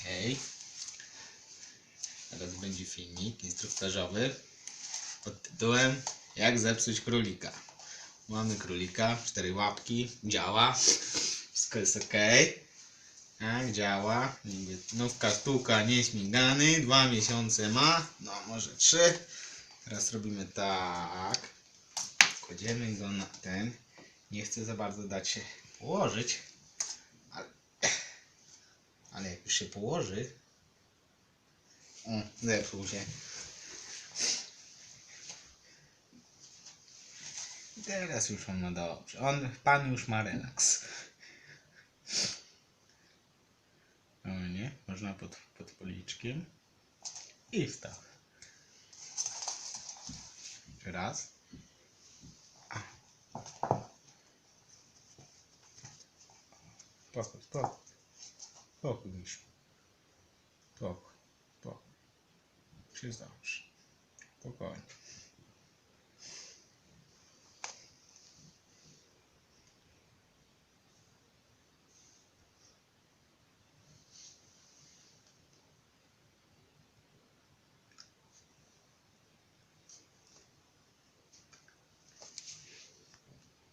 Okej. Okay. Teraz będzie filmik instruktażowy pod tytułem Jak zepsuć królika. Mamy królika, cztery łapki, działa, wszystko jest ok. Tak, działa. Nówka no, sztuka nieśmigany, dwa miesiące ma, no może trzy. Teraz robimy tak. Kładziemy go na ten. Nie chcę za bardzo dać się położyć. Ale, jak już się położy. O, zepsuł się. Teraz już on ma dobrze. On, pan już ma relaks. O nie, można pod, pod policzkiem. I wstaw. Raz. Spokój, spokój. Toque, bicho. pouco toque. Precisamos. Toque, olha.